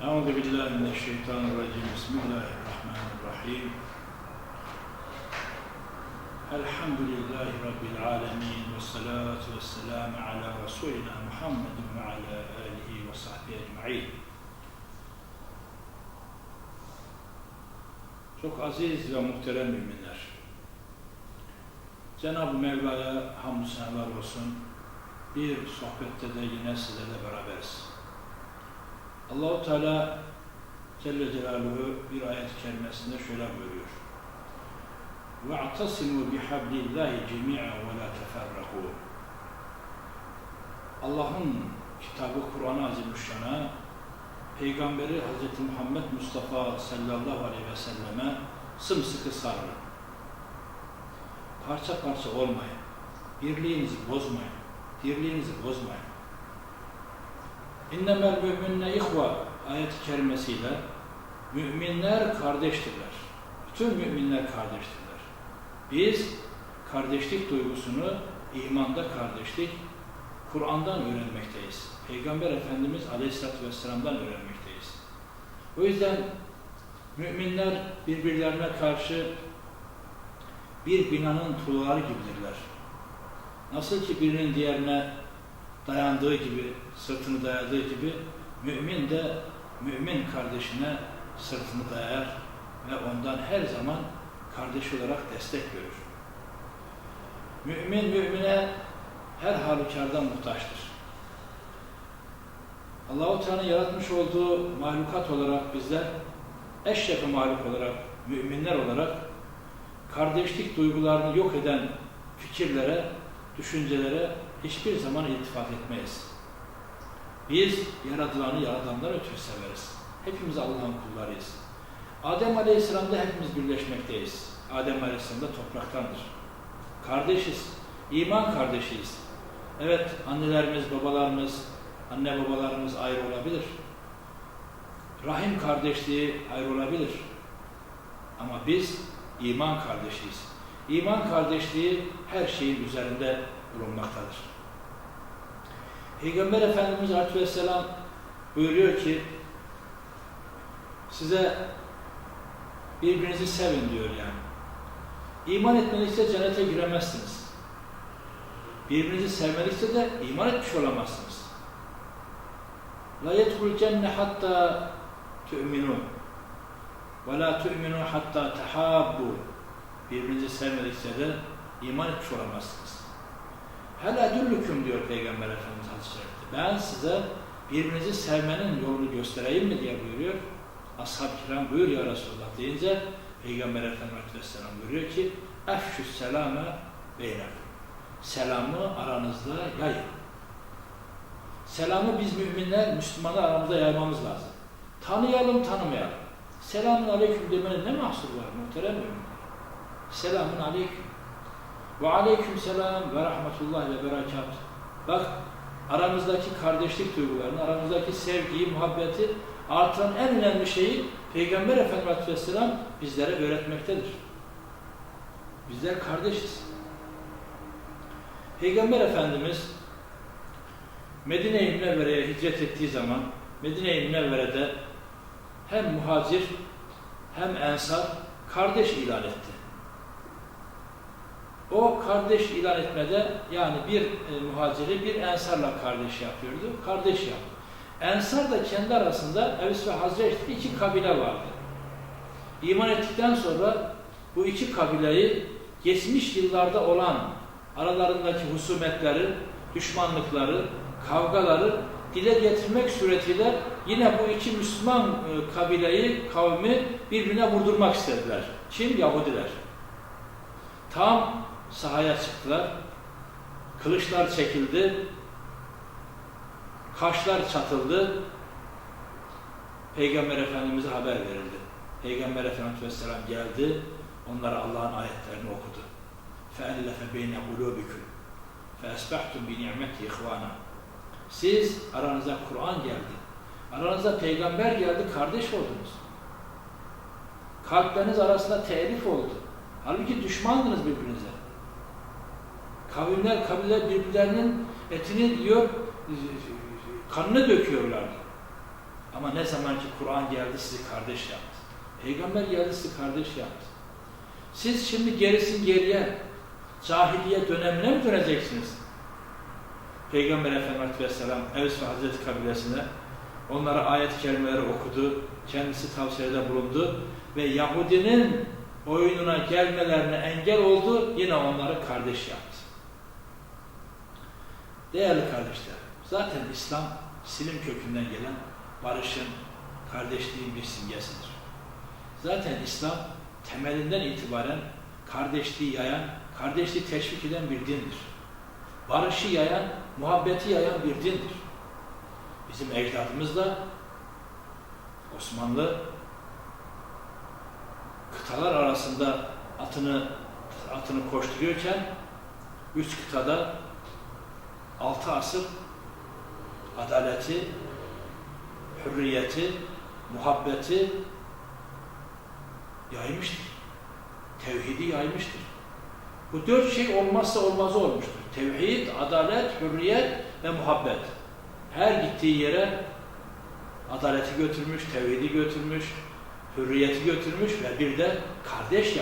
أعوذ بالله من الشيطان الرجيم بسم الله الرحمن الرحيم الحمد لله رب العالمين والصلاة والسلام على رسولنا محمد وعلى آله وصحبه أجمعين Çok aziz ve muhterem müminler. Cenab-ı Mevla'ya hamdü senalar olsun. Bir sohbette de yine sizlerle beraberiz. Allahu Teala Celle Celaluhu bir ayet-i kerimesinde şöyle buyuruyor. وَاَعْتَصِمُوا بِحَبْلِ اللّٰهِ جَمِيعًا وَلَا تَفَرَّقُوا Allah'ın kitabı Kur'an-ı Azimüşşan'a Peygamberi Hz. Muhammed Mustafa sallallahu aleyhi ve selleme sımsıkı sarılın. Parça parça olmayın. Birliğinizi bozmayın. Dirliğinizi bozmayın. İnnemel müminne ihva ayet-i kerimesiyle müminler kardeştirler. Bütün müminler kardeştirler. Biz kardeşlik duygusunu imanda kardeşlik Kur'an'dan öğrenmekteyiz. Peygamber Efendimiz Aleyhisselatü Vesselam'dan öğrenmekteyiz. O yüzden müminler birbirlerine karşı bir binanın tuğları gibidirler. Nasıl ki birinin diğerine dayandığı gibi, sırtını dayadığı gibi mümin de mümin kardeşine sırtını dayar ve ondan her zaman kardeş olarak destek görür. Mümin mümine her halükarda muhtaçtır. Allahu Teala'nın yaratmış olduğu mahlukat olarak bizler eşrefi mahluk olarak, müminler olarak kardeşlik duygularını yok eden fikirlere, düşüncelere hiçbir zaman iltifat etmeyiz. Biz yaratılanı yaradandan ötürü severiz. Hepimiz Allah'ın kullarıyız. Adem Aleyhisselam'da hepimiz birleşmekteyiz. Adem Aleyhisselam da topraktandır. Kardeşiz. İman kardeşiyiz. Evet, annelerimiz, babalarımız, anne babalarımız ayrı olabilir. Rahim kardeşliği ayrı olabilir. Ama biz iman kardeşiyiz. İman kardeşliği her şeyin üzerinde bulunmaktadır. Peygamber Efendimiz Aleyhisselam buyuruyor ki size birbirinizi sevin diyor yani. İman etmedikçe cennete giremezsiniz. Birbirinizi sevmedikçe de iman etmiş olamazsınız. La yedhul cenne hatta tu'minun ve la tu'minun hatta tehabbu birbirinizi sevmedikçe de iman etmiş olamazsınız. Hel edüllüküm diyor Peygamber Efendimiz Hazretleri. Ben size birbirinizi sevmenin yolunu göstereyim mi diye buyuruyor. Ashab-ı kiram buyur ya Resulullah deyince Peygamber Efendimiz Aleyhisselam buyuruyor ki Efşü selame beynekum. Selamı aranızda yayın. Selamı biz müminler, Müslümanlar aramızda yaymamız lazım. Tanıyalım, tanımayalım. Selamun aleyküm demenin ne mahsur var muhterem müminler? Selamun aleyküm. Ve aleyküm selam ve rahmetullah ve berekat. Bak aramızdaki kardeşlik duygularını, aramızdaki sevgiyi, muhabbeti artıran en önemli şeyi Peygamber Efendimiz Aleyhisselam bizlere öğretmektedir. Bizler kardeşiz. Peygamber Efendimiz Medine-i Münevvere'ye hicret ettiği zaman Medine-i Münevvere'de hem muhacir hem ensar kardeş ilan etti. O kardeş ilan etmede yani bir e, muhaciri bir ensarla kardeş yapıyordu. Kardeş yaptı. Ensar da kendi arasında Evs ve Hazreç iki kabile vardı. İman ettikten sonra bu iki kabileyi geçmiş yıllarda olan aralarındaki husumetleri, düşmanlıkları, kavgaları dile getirmek suretiyle yine bu iki Müslüman e, kabileyi, kavmi birbirine vurdurmak istediler. Kim? Yahudiler. Tam sahaya çıktılar. Kılıçlar çekildi. Kaşlar çatıldı. Peygamber Efendimiz'e haber verildi. Peygamber Efendimiz Aleyhisselam geldi. Onlara Allah'ın ayetlerini okudu. فَاَلَّفَ بَيْنَ قُلُوبِكُمْ فَاَسْبَحْتُمْ بِنِعْمَةِ اِخْوَانًا Siz aranıza Kur'an geldi. Aranıza peygamber geldi, kardeş oldunuz. Kalpleriniz arasında telif oldu. Halbuki düşmandınız birbirinize. Kavimler, kabileler birbirlerinin etini diyor, kanını döküyorlardı. Ama ne zaman ki Kur'an geldi sizi kardeş yaptı. Peygamber geldi sizi kardeş yaptı. Siz şimdi gerisin geriye cahiliye dönemine mi döneceksiniz? Peygamber Efendimiz Aleyhisselam Evs ve Hazreti kabilesine onlara ayet-i kerimeleri okudu, kendisi tavsiyede bulundu ve Yahudinin oyununa gelmelerine engel oldu, yine onları kardeş yaptı. Değerli kardeşler, zaten İslam silim kökünden gelen barışın, kardeşliğin bir simgesidir. Zaten İslam temelinden itibaren kardeşliği yayan, kardeşliği teşvik eden bir dindir. Barışı yayan, muhabbeti yayan bir dindir. Bizim ecdadımız da Osmanlı kıtalar arasında atını atını koşturuyorken üç kıtada altı asır adaleti, hürriyeti, muhabbeti yaymıştır. Tevhidi yaymıştır. Bu dört şey olmazsa olmazı olmuştur. Tevhid, adalet, hürriyet ve muhabbet. Her gittiği yere adaleti götürmüş, tevhidi götürmüş, hürriyeti götürmüş ve bir de kardeş yapmış.